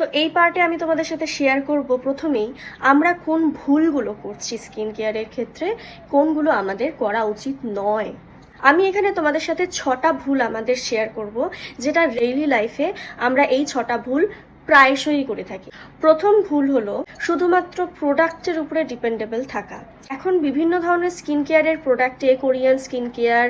তো এই পার্টে আমি তোমাদের সাথে শেয়ার করব। প্রথমেই আমরা কোন ভুলগুলো করছি স্কিন কেয়ারের ক্ষেত্রে, কোনগুলো আমাদের করা উচিত নয়। আমি এখানে তোমাদের সাথে ছটা ভুল আমাদের শেয়ার করব, যেটা ডেইলি লাইফে আমরা এই ছটা ভুল প্রায়শই করে থাকি। প্রথম ভুল হলো শুধুমাত্র প্রোডাক্টের উপরে ডিপেন্ডেবল থাকা। এখন বিভিন্ন ধরনের স্কিন কেয়ারের প্রোডাক্টে Korean skin care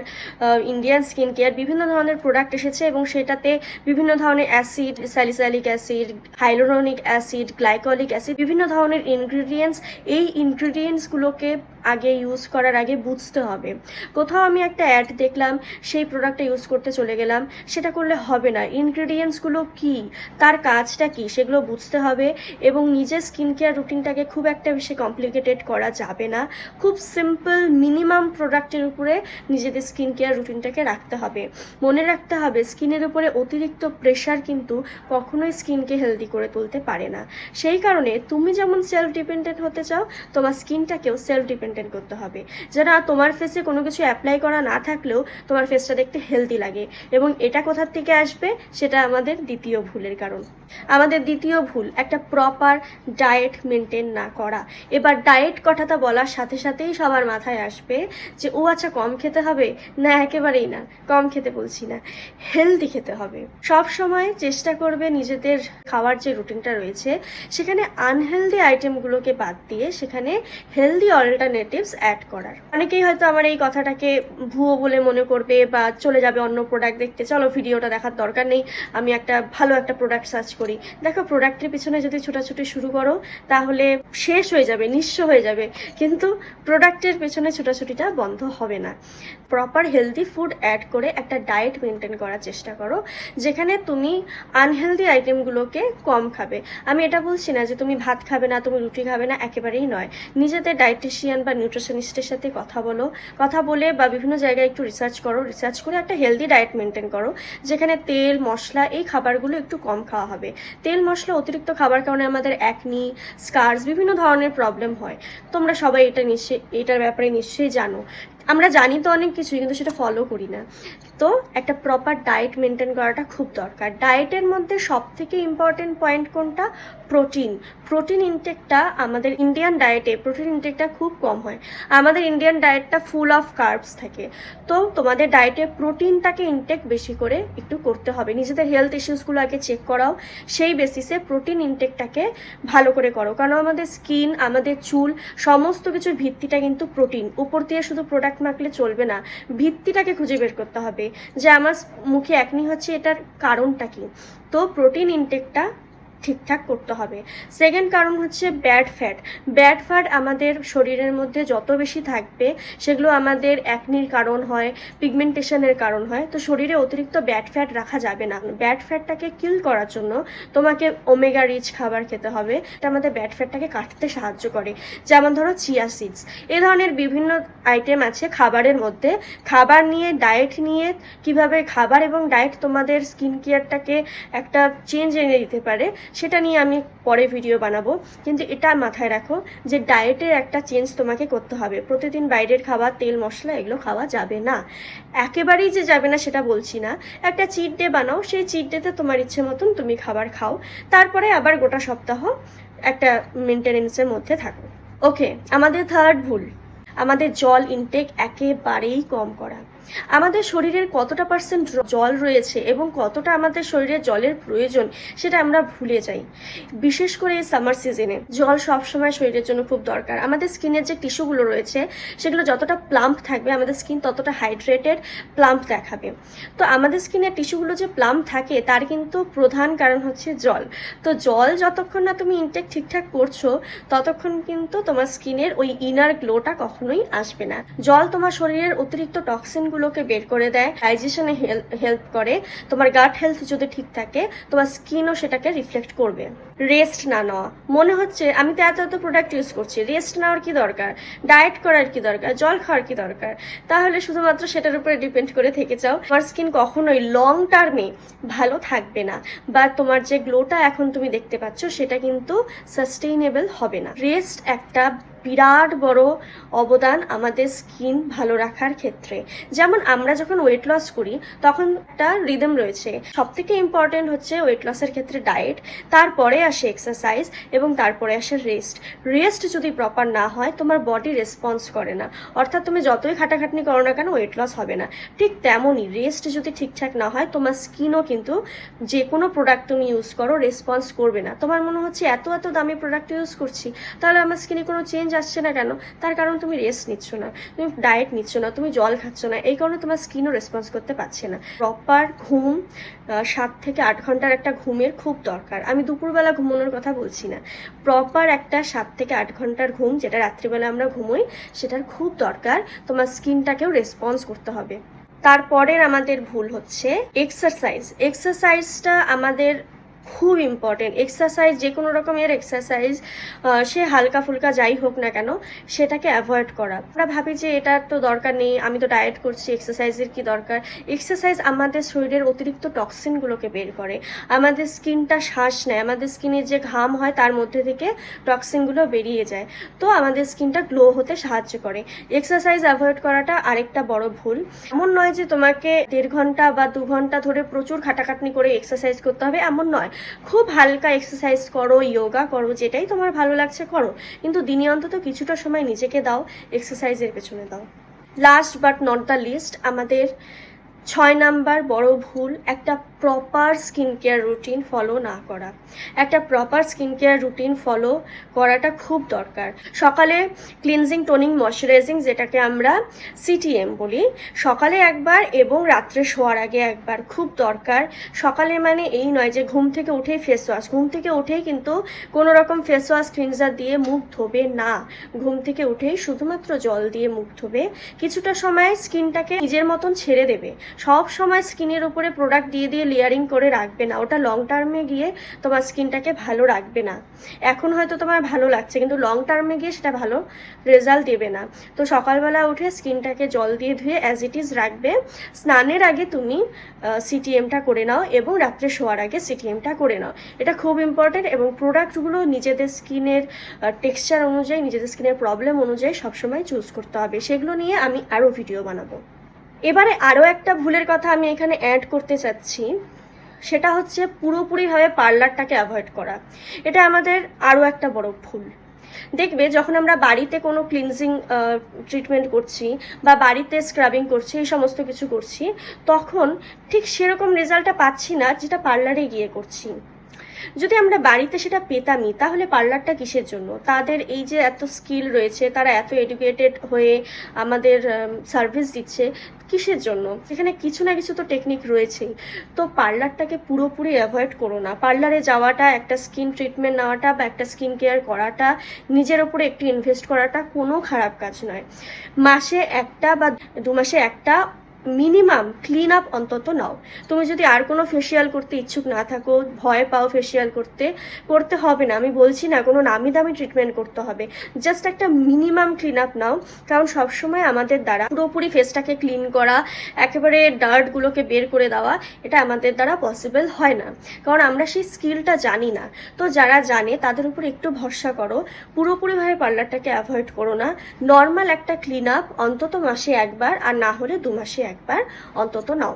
Indian skin care বিভিন্ন ধরনের প্রোডাক্ট এসেছে এবং সেটাতে বিভিন্ন ধরনের acid, salicylic acid, hyaluronic acid, glycolic acid, বিভিন্ন ধরনের ইনগ্রিডিয়েন্টস। এই ইনগ্রিডিয়েন্টসগুলোকে আগে ইউজ করার আগে বুঝতে হবে। কোথাও আমি একটা অ্যাড দেখলাম, সেই প্রোডাক্টটা ইউজ করতে চলে গেলাম, সেটা করলে হবে না। ইনগ্রিডিয়েন্টসগুলো কি? তার কাজটা কি? সেগুলো বুঝতে হবে এবং নিজের স্কিন কেয়ার রুটিনটাকে খুব একটা বেশি কমপ্লিকেটেড করা যাবে না। খুব সিম্পল মিনিমাম প্রোডাক্টের উপরে নিজেদের স্কিন কেয়ার রুটিনটাকে রাখতে হবে। মনে রাখতে হবে স্কিনের উপরে অতিরিক্ত প্রেশার কিন্তু কখনোই স্কিনকে হেলদি করে তুলতে পারে না। সেই কারণে তুমি যেমন সেলফ ডিপেন্ডেন্ট হতে চাও, তোমার স্কিনটাকেও সেলফ ডিপেন্ডেন্ট করতে হবে। যারা তোমার ফেসে কোনো কিছু অ্যাপ্লাই করা না থাকলেও তোমার ফেসটা দেখতে হেলদি লাগে। এবং এটা কোথার থেকে আসবে? সেটা আমাদের দ্বিতীয় ভুলের কারণ। আমাদের দ্বিতীয় ভুল, একটা প্রপার ডায়েট মেনটেন না করা। এবার ডায়েট কথাটা বলার সাথে সাথেই সবার মাথায় আসবে যে, ও আচ্ছা কম খেতে হবে? না, একেবারেই না। কম খেতে বলছি না। হেলদি খেতে হবে। সব সময় চেষ্টা করবে নিজেদের খাওয়ার যে রুটিনটা রয়েছে, সেখানে আনহেলদি আইটেমগুলোকে বাদ দিয়ে সেখানে হেলদি অল্টারনেটিভস অ্যাড করার। অনেকেই হয়তো আমার এই কথাটাকে ভুয়ো বলে মনে করবে বা চলে যাবে অন্য প্রোডাক্ট দেখতে। চলো, ভিডিওটা দেখার দরকার নেই। আমি একটা ভালো একটা প্রোডাক্ট সার্চ করি। দেখো প্রোডাক্টের পিছনে যদি ছোটাছুটি শুরু করো, তাহলে শেষ হয়ে যাবে, নিঃস্ব হয়ে যাবে। কিন্তু প্রোডাক্টের পেছনে ছোটাছুটিটা বন্ধ হবে না। প্রপার হেলদি ফুড অ্যাড করে একটা ডায়েট মেনটেন করার চেষ্টা করো, যেখানে তুমি আনহেলদি আইটেমগুলোকে কম খাবে। আমি এটা বলছি না যে তুমি ভাত খাবে না, তুমি রুটি খাবে না, একেবারেই নয়। নিজেদের ডায়েটিশিয়ান বা নিউট্রিশনিস্টের সাথে কথা বলো। কথা বলে বা বিভিন্ন জায়গায় একটু রিসার্চ করো। রিসার্চ করে একটা হেলদি ডায়েট মেনটেন করো, যেখানে তেল, মশলা এই খাবারগুলো একটু কম খাওয়া হবে। তেল, মশলা অতিরিক্ত খাবার কারণে আমাদের অ্যাকনি স্কার্স বিভিন্ন ধরনের প্রবলেম হয়। তোমরা সবাই এটা নিশ্চয়ই, এটার ব্যাপারে নিশ্চয়ই জানো। আমরা জানি তো অনেক কিছুই, কিন্তু সেটা ফলো করি না। তো একটা প্রপার ডায়েট মেনটেন করাটা খুব দরকার। ডায়েটের মধ্যে সব থেকে ইম্পর্টেন্ট পয়েন্ট কোনটা প্রোটিন প্রোটিন ইনটেকটা আমাদের ইন্ডিয়ান ডায়েটে প্রোটিন ইনটেকটা খুব কম হয়। আমাদের ইন্ডিয়ান ডায়েটটা ফুল অফ কার্বস থাকে। তো তোমাদের ডায়েটে প্রোটিনটাকে ইনটেক বেশি করে একটু করতে হবে। নিজেদের হেলথ ইস্যুসগুলো আগে চেক করাও। সেই বেসিসে প্রোটিন ইনটেকটাকে ভালো করে করো। কারণ আমাদের স্কিন আমাদের চুল, সমস্ত কিছুর ভিত্তিটা কিন্তু প্রোটিন উপর দিয়ে শুধু প্রোডাক্ট মাখলে চলবে না। ভিত্তিটাকে খুঁজে বের করতে হবে। যে আমার মুখে একনি হচ্ছে, এটার কারণটা কি? তো প্রোটিন ইনটেকটা ঠিকঠাক করতে হবে। সেকেন্ড কারণ হচ্ছে ব্যাড ফ্যাট ব্যাড ফ্যাট আমাদের শরীরের মধ্যে যত বেশি থাকবে, সেগুলো আমাদের অ্যাকনির কারণ হয় পিগমেন্টেশনের কারণ হয়। তো শরীরে অতিরিক্ত ব্যাড ফ্যাট রাখা যাবে না। ব্যাড ফ্যাটটাকে কিল করার জন্য তোমাকে ওমেগা রিচ খাবার খেতে হবে। এটা আমাদের ব্যাড ফ্যাটটাকে কাটতে সাহায্য করে। যেমন ধরো চিয়া সিডস এ ধরনের বিভিন্ন আইটেম আছে খাবারের মধ্যে। খাবার নিয়ে ডায়েট নিয়ে কীভাবে খাবার এবং ডায়েট তোমাদের স্কিন কেয়ারটাকে একটা চেঞ্জ এনে দিতে পারে। সেটা নিয়ে আমি পরে ভিডিও বানাবো। কিন্তু এটা মাথায় রাখো যে ডায়েটের একটা চেঞ্জ তোমাকে করতে হবে। প্রতিদিন বাইরের খাবার, তেল, মশলা এগুলো খাওয়া যাবে না। একেবারেই যে যাবে না সেটা বলছি না। একটা চিট ডে বানাও, সেই চিট ডেতে তোমার ইচ্ছে মতন তুমি খাবার খাও। তারপরে আবার গোটা সপ্তাহ একটা মেনটেনেন্সের মধ্যে থাকো। ওকে আমাদের থার্ড ভুল। আমাদের জল ইনটেক একেবারেই কম করা। আমাদের শরীরের কতটা পার্সেন্ট জল রয়েছে এবং কতটা আমাদের শরীরে জলের প্রয়োজন, সেটা আমরা ভুলে যাই। বিশেষ করে এই সামার সিজনে জল সবসময় শরীরের জন্য খুব দরকার। আমাদের স্কিনের যে টিস্যুগুলো রয়েছে, সেগুলো যতটা প্লাম্প থাকবে, আমাদের স্কিন ততটা হাইড্রেটেড প্লাম্প দেখাবে। তো আমাদের স্কিনের টিস্যুগুলো যে প্লাম্প থাকে, তার কিন্তু প্রধান কারণ হচ্ছে জল। তো জল যতক্ষণ না তুমি ইনটেক ঠিকঠাক করছ, ততক্ষণ কিন্তু তোমার স্কিনের ওই ইনার গ্লোটা কখনোই আসবে না। জল তোমার শরীরের অতিরিক্ত টক্সিনগুলোকে বের করে দেয় ডাইজেশনে হেল্প করে। তোমার গাট হেলথ যদি ঠিক থাকে, তোমার স্কিনও সেটাকে রিফ্লেক্ট করবে। রেস্ট না নেওয়া। মনে হচ্ছে, আমি তো এত এত প্রোডাক্ট ইউজ করছি রেস্ট নেওয়ার কি দরকার? ডায়েট করার কি দরকার? জল খাওয়ার কি দরকার? তাহলে শুধুমাত্র সেটার উপরে ডিপেন্ড করে থেকে যাও। তোমার স্কিন কখনোই লং টার্মে ভালো থাকবে না। বা তোমার যে গ্লোটা এখন তুমি দেখতে পাচ্ছ, সেটা কিন্তু সাস্টেইনেবল হবে না। রেস্ট একটা বিরাট বড় অবদান আমাদের স্কিন ভালো রাখার ক্ষেত্রে। যেমন আমরা যখন ওয়েট লস করি, তখন একটা রিদম রয়েছে। সব থেকে ইম্পর্টেন্ট হচ্ছে ওয়েট লসের ক্ষেত্রে ডায়েট তারপরে আসে এক্সারসাইজ এবং তারপরে আসে রেস্ট রেস্ট যদি প্রপার না হয়, তোমার বডি রেসপন্স করে না। অর্থাৎ তুমি যতই খাটাখাটনি করো না কেন ওয়েট লস হবে না। ঠিক তেমনই রেস্ট যদি ঠিকঠাক না হয়, তোমার স্কিনও কিন্তু যে কোনো প্রোডাক্ট তুমি ইউজ করো রেসপন্স করবে না। তোমার মনে হচ্ছে, এত এত দামি প্রোডাক্ট ইউজ করছি, তাহলে আমার স্কিনে কোনো চেঞ্জ আসছে না কেন? তার কারণ তুমি রেস্ট নিচ্ছ না, তুমি ডায়েট নিচ্ছ না, তুমি জল খাচ্ছ না, এই কারণে তোমার স্কিনও রেসপন্স করতে পারছে না। প্রপার ঘুম সাত থেকে আট ঘণ্টার একটা ঘুমের খুব দরকার। আমি দুপুরবেলা ঘুমানোর কথা বলছি না। প্রপার একটা সাত থেকে আট ঘণ্টার ঘুম যেটা রাত্রিবেলা আমরা ঘুমোই, সেটার খুব দরকার তোমার স্কিনটাকেও রেসপন্স করতে হবে। তারপরের আমাদের ভুল হচ্ছে এক্সারসাইজ এক্সারসাইজটা আমাদের খুব ইম্পর্টেন্ট এক্সারসাইজ যে কোনো রকমের এক্সারসাইজ সে হালকা ফুলকা যাই হোক না কেন, সেটাকে অ্যাভয়েড করা। আমরা ভাবি যে এটার তো দরকার নেই, আমি তো ডায়েট করছি এক্সারসাইজের কি দরকার? এক্সারসাইজ আমাদের শরীরের অতিরিক্ত টক্সিনগুলোকে বের করে। আমাদের স্কিনটা শ্বাস নেয়, আমাদের স্কিনের যে ঘাম হয় তার মধ্যে থেকে টক্সিনগুলো বেরিয়ে যায়। তো আমাদের স্কিনটা গ্লো হতে সাহায্য করে। এক্সারসাইজ অ্যাভয়েড করাটা আরেকটা বড় ভুল। এমন নয় যে তোমাকে দেড় ঘণ্টা বা দু ঘণ্টা ধরে প্রচুর খাটাখাটনি করে এক্সারসাইজ করতে হবে, এমন নয়। খুব হালকা এক্সারসাইজ করো যোগা করো, যেটাই তোমার ভালো লাগছে করো। কিন্তু দিনে অন্তত কিছুটা সময় নিজেকে দাও এক্সারসাইজের পেছনে দাও। Last but not the least আমাদের ছয় নাম্বার, বড় ভুল, একটা proper skin care routine follow না করা। একটা proper skin care routine follow করাটা খুব দরকার। সকালে ক্লিনজিং টোনিং ময়শ্চারাইজিং যেটাকে আমরা সিটিএম বলি, সকালে একবার এবং রাত্রে শোয়ার আগে একবার খুব দরকার। সকালে মানে এই নয় যে ঘুম থেকে উঠেই ফেস ওয়াশ ঘুম থেকে উঠেই কিন্তু কোনো রকম ফেস ওয়াশ ক্লিনজার দিয়ে মুখ ধোবে না। ঘুম থেকে উঠেই শুধুমাত্র জল দিয়ে মুখ ধোবে। কিছুটা সময় স্কিনটাকে নিজের মতন ছেড়ে দেবে। সব সময় স্কিনের উপরে প্রোডাক্ট দিয়ে দিয়ে লেয়ারিং করে রাখবে না। ওটা লং টার্মে গিয়ে তোমার স্কিনটাকে ভালো রাখবে না। এখন হয়তো তোমার ভালো লাগছে, কিন্তু লং টার্মে গিয়ে সেটা ভালো রেজাল্ট দেবে না। তো সকালবেলা উঠে স্কিনটাকে জল দিয়ে ধুয়ে অ্যাজ ইট ইজ রাখবে। স্নানের আগে তুমি সিটিএমটা করে নাও এবং রাত্রে শোয়ার আগে সিটিএমটা করে নাও। এটা খুব ইম্পর্টেন্ট এবং প্রোডাক্টগুলো নিজেদের স্কিনের টেক্সচার অনুযায়ী, নিজেদের স্কিনের প্রবলেম অনুযায়ী সবসময় চুজ করতে হবে। সেগুলো নিয়ে আমি আরও ভিডিও বানাবো। এবারে আরও একটা ভুলের কথা আমি এখানে অ্যাড করতে চাচ্ছি। সেটা হচ্ছে পুরোপুরিভাবে পার্লারটাকে অ্যাভয়েড করা। এটা আমাদের আরও একটা বড় ভুল। দেখবে যখন আমরা বাড়িতে কোনো ক্লিনজিং ট্রিটমেন্ট করছি বা বাড়িতে স্ক্রাবিং করছি, এই সমস্ত কিছু করছি, তখন ঠিক সেরকম রেজাল্টটা পাচ্ছি না যেটা পার্লারে গিয়ে করছি। যদি আমরা বাড়িতে সেটা পেতামই, তাহলে পার্লারটা কিসের জন্য? তাদের এই যে এত স্কিল রয়েছে, তারা এত এডুকেটেড হয়ে আমাদের সার্ভিস দিচ্ছে, কিসের জন্য? এখানে কিছু না কিছু তো টেকনিক রয়েছেই। তো পার্লারটাকে পুরোপুরি অ্যাভয়েড করো না। পার্লারে যাওয়াটা, একটা স্কিন ট্রিটমেন্ট নেওয়াটা বা একটা স্কিন কেয়ার করাটা, নিজের ওপরে একটু ইনভেস্ট করাটা কোনো খারাপ কাজ নয়। মাসে একটা বা দু মাসে একটা মিনিমাম ক্লিন আপ অন্তত নাও। তুমি যদি আর কোনো ফেসিয়াল করতে ইচ্ছুক না থাকো, ভয় পাও ফেসিয়াল করতে করতে হবে না। আমি বলছি না, কোনো নামি দামি ট্রিটমেন্ট করতে হবে। জাস্ট একটা মিনিমাম ক্লিন আপ নাও, কারণ সবসময় আমাদের দ্বারা পুরোপুরি ফেসটাকে ক্লিন করা, একেবারে ডার্টগুলোকে বের করে দেওয়া, এটা আমাদের দ্বারা পসিবল হয় না। কারণ আমরা সেই স্কিলটা জানি না। তো যারা জানে, তাদের উপর একটু ভরসা করো। পুরোপুরিভাবে পার্লারটাকে অ্যাভয়েড করো না। নর্মাল একটা ক্লিন আপ অন্তত মাসে একবার আর না হলে দু মাসে একবার অন্তত নাও।